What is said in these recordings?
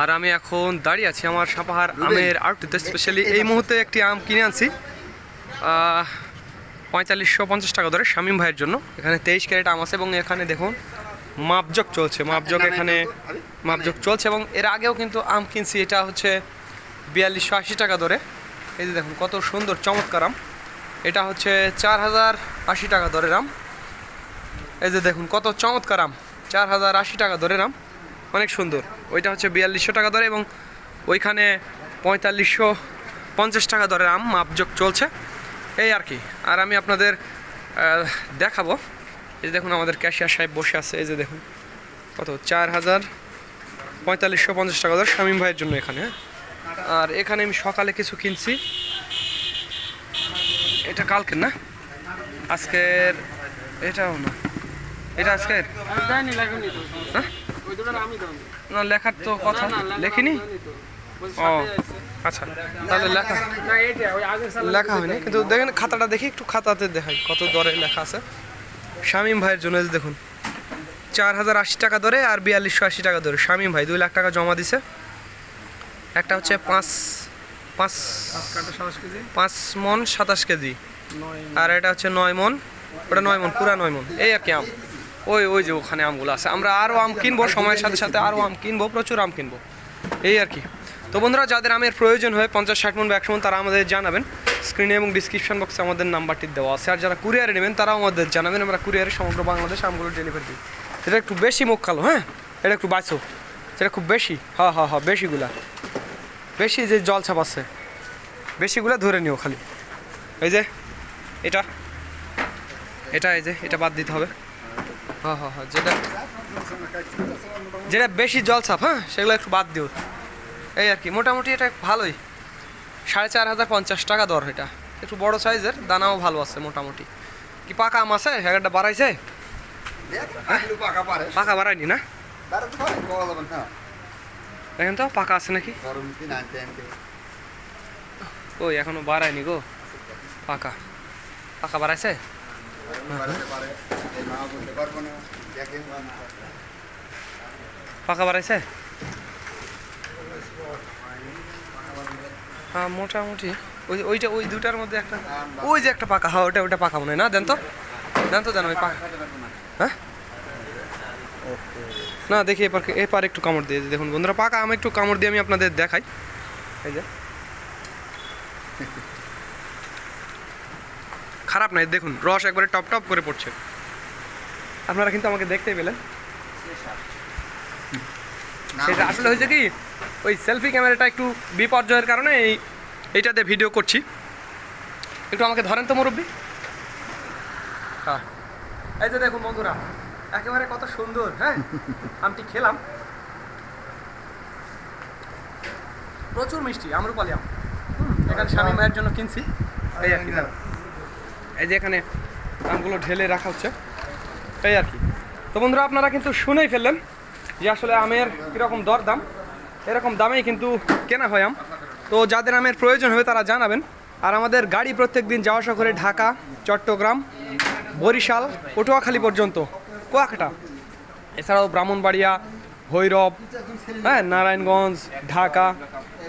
আর আমি এখন দাঁড়িয়ে আছি আমার সাপাহার আমের আড়টিতে স্পেশালি এই মুহূর্তে একটি আম কিনে আনছি। পঁয়তাল্লিশশো পঞ্চাশ টাকা ধরে শামীম ভাইয়ের জন্য। এখানে তেইশ ক্যারেট আম আছে এবং এখানে দেখুন মাপজক চলছে মাপজক এখানে মাপজক চলছে এবং এর আগেও কিন্তু আম কিনছি এটা হচ্ছে বিয়াল্লিশশো আশি টাকা ধরে এই যে দেখুন কত সুন্দর চমৎকার আম। এটা হচ্ছে চার হাজার আশি টাকা দরের আম। এই যে দেখুন কত চমৎকার আম। চার হাজার আশি টাকা ধরে আম। অনেক সুন্দর। ওইটা হচ্ছে বিয়াল্লিশশো টাকা দরে এবং ওইখানে পঁয়তাল্লিশশো পঞ্চাশ টাকা দরের আম মাপজোক চলছে। এই আর কি। আর আমি আপনাদের দেখাবো। এই যে দেখুন আমাদের ক্যাশিয়ার সাহেব বসে আছে এই যে দেখুন। কত? চার হাজার পঁয়তাল্লিশশো পঞ্চাশ টাকা ধরে শামীম ভাইয়ের জন্য এখানে হ্যাঁ? আর এখানে আমি সকালে কিছু কিনছি। এটা কালকের না? আজকের এটাও না। এটা আজকের? হ্যাঁ? না লেখার তো কথা। লেখিনি? ও আচ্ছা তাহলে লেখা না এইটা ওই আগের সালে লেখা হয়নি কিন্তু দেখেন খাতাটা দেখি একটু খাতাতে দেখাই কত দরে লেখা আছে। শামীম ভাইয়ের জন্য দেখুন চার হাজার আশি টাকা ধরে আর বিয়াল্লিশশো আশি টাকা ধরে শামীম ভাই দুই লাখ টাকা জমা দিছে। একটা হচ্ছে পাঁচ পাঁচ পাঁচ মন সাতাশ কেজি। আর এটা হচ্ছে নয় মন ওটা নয় মন পুরা নয় মন। এই আর কি আম। ওই ওই যে ওখানে আমগুলো আছে। আমরা আরও আম কিনবো, সময়ের সাথে সাথে আরও আম কিনবো, প্রচুর আম কিনবো। এই আর কি। তো বন্ধুরা, যাদের আমের প্রয়োজন হয়, পঞ্চাশ, ষাট মন বা একশো মন, তারা আমাদের জানাবেন। স্ক্রিনে এবং ডিসক্রিপশন বক্সে আমাদের নাম্বারটি দেওয়া আছে। আর যারা কুরিয়ারে নেবেন, তারাও আমাদের জানাবেন। আমরা কুরিয়ারে সমগ্র বাংলাদেশ আমগুলো ডেলিভারি দিই। এটা একটু বেশি মুখ কালো হ্যাঁ? এটা একটু বাঁচো। সেটা খুব বেশি। হ্যাঁ হ্যাঁ হ্যাঁ বেশিগুলা। বেশি যে জল ছাপ আছে, বেশিগুলা ধরে নিও খালি। এই যে, এটা। এটা, এই যে, এটা বাদ দিতে হবে। হ্যাঁ হ্যাঁ হ্যাঁ যেটা যেটা বেশি জল ছাপ হ্যাঁ সেগুলো একটু বাদ দিও। এই আর কি, মোটামুটি এটা ভালোই। সাড়ে চার হাজার পঞ্চাশ টাকা দর এটা। একটু বড় সাইজের, দানাও ভালো আছে মোটামুটি। কি পাকা আম আছে? একটা বাড়াইছে? পাকা পারে বাড়ায়নি না? দেখেন তো, পাকা আছে নাকি? ওই, এখনও বাড়ায়নি গো। পাকা। পাকা বাড়াইছে? পাকা বাড়াইছে হ্যাঁ মোটামুটি। ওই ওইটা ওই দুটার মধ্যে একটা ওই যে একটা পাকা হ্যাঁ ওটা ওটা পাকা মনে হয়। না, দেন তো। দেন তো, দেন ওই পাকা হ্যাঁ? না, দেখি এবার এবার একটু কামড় দিয়ে দেখুন বন্ধুরা, পাকা আমি একটু কামড় দিয়ে আমি আপনাদের দেখাই। এই যে। খারাপ নাই দেখুন, রস একবারে টপ টপ করে পড়ছে। আপনারা কিন্তু আমাকে দেখতেই পেলেন। সেটা আসলে হয়েছে কি, ওই সেলফি ক্যামেরাটা একটু বিপর্যয়ের কারণে এই এইটাতে ভিডিও করছি। একটু আমাকে ধরেন তো মুরব্বী। হ্যাঁ এই যে দেখুন বন্ধুরা, একেবারে কত সুন্দর হ্যাঁ? আমটি খেলাম। প্রচুর মিষ্টি, আমরুপালি আম। এখানে স্বামী ভাইয়ের জন্য কিনছি। এই আর কি। এই যে এখানে আমগুলো ঢেলে রাখা হচ্ছে, এই আর কি। তো বন্ধুরা, আপনারা কিন্তু শুনেই ফেললেন যে আসলে আমের কীরকম দর দাম এরকম দামেই কিন্তু কেনা হয় আম। তো যাদের আমের প্রয়োজন হবে তারা জানাবেন। আর আমাদের গাড়ি প্রত্যেক দিন যাওয়া আসা করে ঢাকা, চট্টগ্রাম, বরিশাল, পটুয়াখালী পর্যন্ত, কুয়াকাটা। এছাড়াও ব্রাহ্মণবাড়িয়া, ভৈরব হ্যাঁ নারায়ণগঞ্জ, ঢাকা,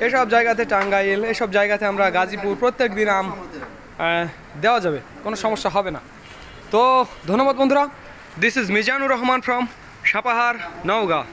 এসব জায়গাতে টাঙ্গাইল, এসব জায়গাতে আমরা গাজীপুর প্রত্যেক দিন আম দেওয়া যাবে, কোনো সমস্যা হবে না। তো ধন্যবাদ বন্ধুরা this is Mizanur Rahman from Sapahar, Naogaon.